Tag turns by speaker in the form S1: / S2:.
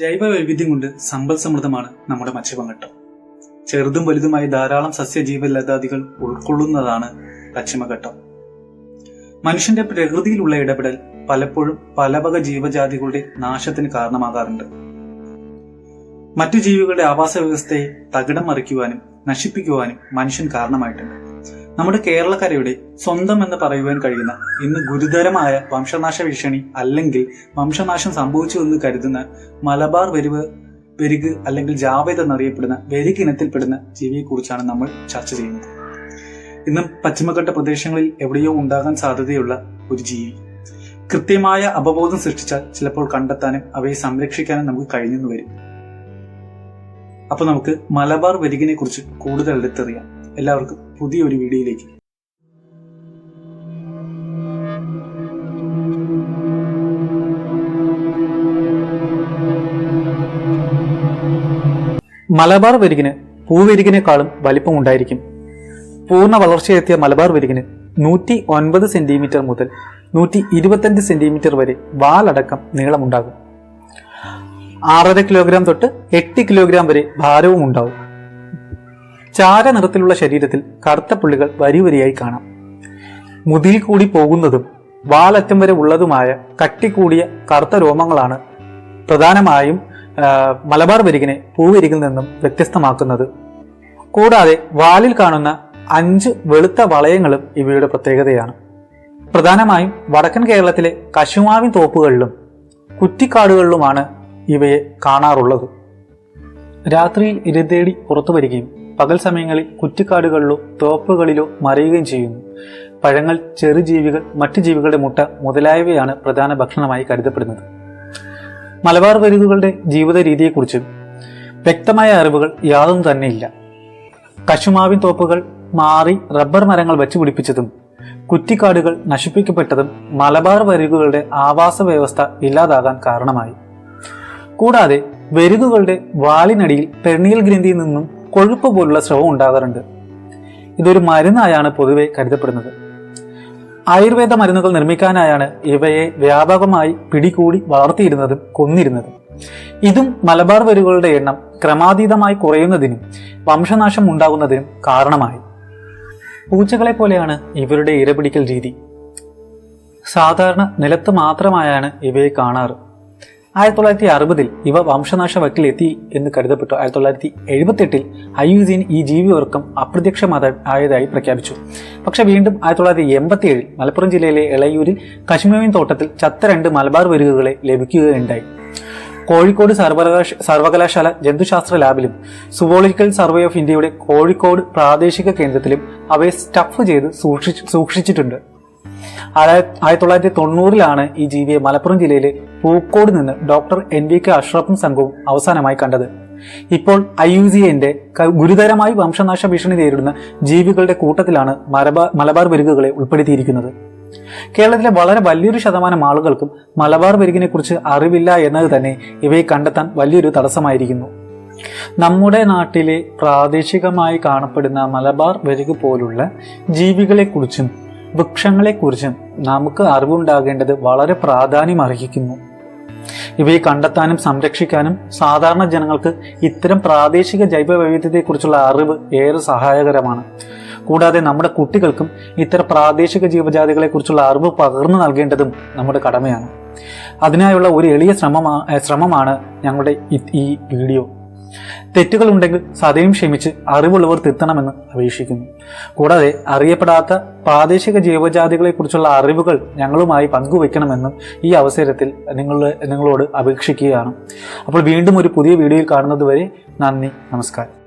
S1: ജൈവ വൈവിധ്യം കൊണ്ട് സമ്പൽ സമൃദ്ധമാണ് നമ്മുടെ മത്സ്യപങ്കട്ടം ചെറുതും വലുതുമായി ധാരാളം സസ്യജീവലതാദികൾ ഉൾക്കൊള്ളുന്നതാണ് പശ്ചിമഘട്ടം. മനുഷ്യന്റെ പ്രകൃതിയിലുള്ള ഇടപെടൽ പലപ്പോഴും പല വക ജീവജാതികളുടെ നാശത്തിന് കാരണമാകാറുണ്ട്. മറ്റു ജീവികളുടെ ആവാസ വ്യവസ്ഥയെ തകിടം മറിക്കുവാനും നശിപ്പിക്കുവാനും മനുഷ്യൻ കാരണമായിട്ടുണ്ട്. നമ്മുടെ കേരളക്കരയുടെ സ്വന്തം എന്ന് പറയുവാൻ കഴിയുന്ന ഇന്ന് ഗുരുതരമായ വംശനാശ ഭീഷണി അല്ലെങ്കിൽ വംശനാശം സംഭവിച്ചു എന്ന് കരുതുന്ന മലബാർ വരുവ് വെരുക് അല്ലെങ്കിൽ ജാവേദ് എന്നറിയപ്പെടുന്ന വെരുക് ഇനത്തിൽപ്പെടുന്ന ജീവിയെക്കുറിച്ചാണ് നമ്മൾ ചർച്ച ചെയ്യുന്നത്. ഇന്ന് പശ്ചിമഘട്ട പ്രദേശങ്ങളിൽ എവിടെയോ ഉണ്ടാകാൻ സാധ്യതയുള്ള ഒരു ജീവി. കൃത്യമായ അവബോധം സൃഷ്ടിച്ചാൽ ചിലപ്പോൾ കണ്ടെത്താനും അവയെ സംരക്ഷിക്കാനും നമുക്ക് കഴിഞ്ഞെന്ന് വരും. അപ്പൊ നമുക്ക് മലബാർ വെരുകിനെ കുറിച്ച് കൂടുതൽ എടുത്തറിയാം എല്ലാവർക്കും പുതിയൊരു വീഡിയോയിലേക്ക്. മലബാർ വെരുകിന് പൂവെരുകിനേക്കാളും വലിപ്പമുണ്ടായിരിക്കും പൂർണ വളർച്ചയെത്തിയ മലബാർ വെരുകിന് നൂറ്റി ഒൻപത് സെന്റിമീറ്റർ മുതൽ നൂറ്റി ഇരുപത്തഞ്ച് സെന്റിമീറ്റർ വരെ വാലടക്കം നീളമുണ്ടാകും. ആറര കിലോഗ്രാം തൊട്ട് എട്ട് കിലോഗ്രാം വരെ ഭാരവും ഉണ്ടാവും ചാര നിറത്തിലുള്ള ശരീരത്തിൽ കറുത്ത പുള്ളികൾ വരി വരിയായി കാണാം. മുതിൽ കൂടി പോകുന്നതും വാലറ്റം വരെ ഉള്ളതുമായ കട്ടിക്കൂടിയ കറുത്ത രോമങ്ങളാണ് പ്രധാനമായും മലബാർ വരികിനെ പൂവരികിൽ നിന്നും വ്യത്യസ്തമാക്കുന്നത്. കൂടാതെ വാലിൽ കാണുന്ന അഞ്ച് വെളുത്ത വളയങ്ങളും ഇവയുടെ പ്രത്യേകതയാണ്. പ്രധാനമായും വടക്കൻ കേരളത്തിലെ കശുമാവിൻ തോപ്പുകളിലും കുറ്റിക്കാടുകളിലുമാണ് ഇവയെ കാണാറുള്ളത്. രാത്രിയിൽ ഇരതേടി പുറത്തു വരികയും പകൽ സമയങ്ങളിൽ കുറ്റിക്കാടുകളിലോ തോപ്പുകളിലോ മറിയുകയും ചെയ്യുന്നു. പഴങ്ങൾ ചെറുജീവികൾ മറ്റു ജീവികളുടെ മുട്ട മുതലായവയാണ് പ്രധാന ഭക്ഷണമായി കരുതപ്പെടുന്നത്. മലബാർ വരിതുകളുടെ ജീവിത രീതിയെക്കുറിച്ച് വ്യക്തമായ അറിവുകൾ യാതൊന്നും തന്നെയില്ല കശുമാവിൻ തോപ്പുകൾ മാറി റബ്ബർ മരങ്ങൾ വെച്ചു പിടിപ്പിച്ചതും കുറ്റിക്കാടുകൾ നശിപ്പിക്കപ്പെട്ടതും മലബാർ വരികുകളുടെ ആവാസ വ്യവസ്ഥ ഇല്ലാതാകാൻ കാരണമായി. കൂടാതെ വെരുകുകളുടെ വാളിനടിയിൽ പെർണിയൽ ഗ്രന്ഥിയിൽ നിന്നും കൊഴുപ്പ് പോലുള്ള സ്രവം ഉണ്ടാകാറുണ്ട്. ഇതൊരു മരുന്നായാണ് പൊതുവെ കരുതപ്പെടുന്നത്. ആയുർവേദ മരുന്നുകൾ നിർമ്മിക്കാനായാണ് ഇവയെ വ്യാപകമായി പിടികൂടി വളർത്തിയിരുന്നതും കൊന്നിരുന്നതും. ഇതും മലബാർ വരുകളുടെ എണ്ണം ക്രമാതീതമായി കുറയുന്നതിനും വംശനാശം ഉണ്ടാകുന്നതിനും കാരണമായി. പൂച്ചകളെ പോലെയാണ് ഇവരുടെ ഇരപിടിക്കൽ രീതി. സാധാരണ നിലത്ത് മാത്രമായാണ് ഇവയെ കാണാറ്. ആയിരത്തി തൊള്ളായിരത്തി അറുപതിൽ ഇവ വംശനാശ വക്കിലെത്തി എന്ന് കരുതപ്പെട്ടു. ആയിരത്തി തൊള്ളായിരത്തി എഴുപത്തെട്ടിൽ ഐയുസീൻ ഈ ജീവിവർക്കം അപ്രത്യക്ഷമായ ആയതായി പ്രഖ്യാപിച്ചു. പക്ഷെ വീണ്ടും ആയിരത്തി തൊള്ളായിരത്തി എൺപത്തി ഏഴിൽ മലപ്പുറം ജില്ലയിലെ ഇളയൂരിൽ കശ്മീരിൻ തോട്ടത്തിൽ ചത്ത രണ്ട് മലബാർ വരുകകളെ ലഭിക്കുകയുണ്ടായി. കോഴിക്കോട് സർവകലാശ സർവകലാശാല ജന്തുശാസ്ത്ര ലാബിലും സുവോളജിക്കൽ സർവേ ഓഫ് ഇന്ത്യയുടെ കോഴിക്കോട് പ്രാദേശിക കേന്ദ്രത്തിലും അവയെ സ്റ്റഫ് ചെയ്ത് സൂക്ഷിച്ചിട്ടുണ്ട്. ആയിരത്തി തൊള്ളായിരത്തി തൊണ്ണൂറിലാണ് ഈ ജീവിയെ മലപ്പുറം ജില്ലയിലെ പൂക്കോട് നിന്ന് ഡോക്ടർ എൻ വി കെ അഷ്റഫും സംഘവും അവസാനമായി കണ്ടത്. ഇപ്പോൾ ഐ യു സി എന്റെ ഗുരുതരമായി വംശനാശ ഭീഷണി നേരിടുന്ന ജീവികളുടെ കൂട്ടത്തിലാണ് മലബാർ മലബാർ വെരുകുകളെ ഉൾപ്പെടുത്തിയിരിക്കുന്നത്. കേരളത്തിലെ വളരെ വലിയൊരു ശതമാനം ആളുകൾക്കും മലബാർ വെരുകിനെ കുറിച്ച് അറിവില്ല എന്നത് തന്നെ ഇവയെ കണ്ടെത്താൻ വലിയൊരു തടസ്സമായിരിക്കുന്നു. നമ്മുടെ നാട്ടിലെ പ്രാദേശികമായി കാണപ്പെടുന്ന മലബാർ വെരുക് പോലുള്ള ജീവികളെക്കുറിച്ചും വൃക്ഷങ്ങളെക്കുറിച്ചും നമുക്ക് അറിവുണ്ടാകേണ്ടത് വളരെ പ്രാധാന്യം അർഹിക്കുന്നു ഇവയെ കണ്ടെത്താനും സംരക്ഷിക്കാനും സാധാരണ ജനങ്ങൾക്ക് ഇത്തരം പ്രാദേശിക ജൈവ വൈവിധ്യത്തെക്കുറിച്ചുള്ള അറിവ് ഏറെ സഹായകരമാണ്. കൂടാതെ നമ്മുടെ കുട്ടികൾക്കും ഇത്തരം പ്രാദേശിക ജീവജാതികളെക്കുറിച്ചുള്ള അറിവ് പകർന്നു നൽകേണ്ടതും നമ്മുടെ കടമയാണ്. അതിനായുള്ള ഒരു എളിയ ശ്രമമാ ശ്രമമാണ് ഞങ്ങളുടെ ഈ- വീഡിയോ. തെറ്റുകൾ ഉണ്ടെങ്കിൽ സതയും ക്ഷമിച്ച് അറിവുള്ളവർ തിരുത്തണമെന്ന് അപേക്ഷിക്കുന്നു. കൂടാതെ അറിയപ്പെടാത്ത പ്രാദേശിക ജീവജാതികളെക്കുറിച്ചുള്ള അറിവുകൾ ഞങ്ങളുമായി പങ്കുവെക്കണമെന്നും ഈ അവസരത്തിൽ നിങ്ങൾ നിങ്ങളോട് അപേക്ഷിക്കുകയാണ്. അപ്പോൾ വീണ്ടും ഒരു പുതിയ വീഡിയോയിൽ കാണുന്നതുവരെ നന്ദി നമസ്കാരം.